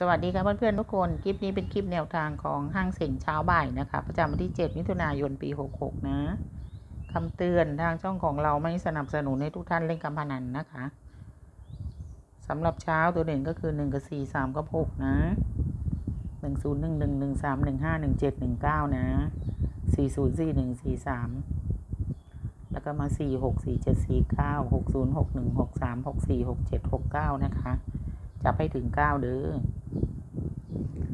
สวัสดีค่ะเพื่อนๆทุกคน คลิปนี้เป็นคลิปแนวทางของห้างเสียงเช้าบ่ายนะคะ ประจำวันที่ 7 มิถุนายนปี 66 นะคำเตือนทางช่องของเราไม่สนับสนุนให้ทุกท่านเล่นการพนันนะคะสำหรับเช้าตัวเด่นก็คือ 1 กับ 4 3 กับ 6 นะ 1 0 1 1 1 3 1 5 1 7 1 9 นะ 4 0 4 1 4 3 แล้วก็มา 4 6 4 7 4 9 6 0 6 1 6 3 6 4 6 7 6 9 นะคะ จับให้ถึง 9 เด้อ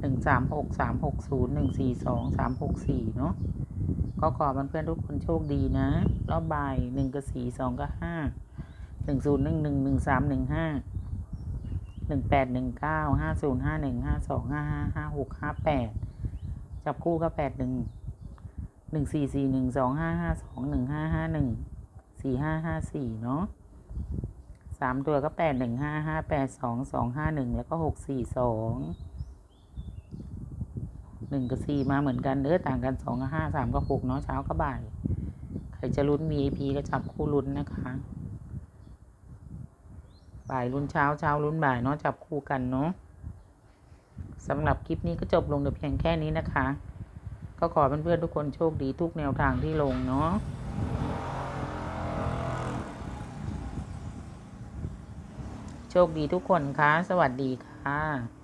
หนึ่งสามหกสามหกศูนย์หนึ่งสี่สองสามหกสี่เนาะก็ขอเพื่อนๆทุกคนโชคดีนะ รอบบ่ายหนึ่งกับสี่สองกับห้าหนึ่งศูนย์หนึ่งหนึ่งหนึ่งสามหนึ่งห้าหนึ่งแปดหนึ่งเก้าห้าศูนย์ห้าหนึ่งห้าสองห้าห้าห้าหกห้าแปดจับคู่ก็แปดหนึ่งหนึ่งสี่สี่หนึ่งสองห้าห้าสองหนึ่งห้าห้าหนึ่งสี่ห้าห้าสี่เนาะสามตัวก็แปดหนึ่งห้าห้าแปดสองสองห้าหนึ่งแล้วก็หกสี่สอง หนึ่งกับสี่มาเหมือนกันเด้อต่างกันสองกับห้าสามกับหกเนาะเช้ากับบ่าย ใครจะลุ้น VIP ก็จับคู่ลุ้นนะคะบ่ายลุ้นเช้าเช้าลุ้นบ่ายเนาะจับคู่กันเนาะสำหรับคลิปนี้ก็จบลงแต่เพียงแค่นี้นะคะ ก็ขอเพื่อนๆทุกคนโชคดีทุกแนวทางที่ลงเนาะโชคดีทุกคนคะสวัสดีค่ะ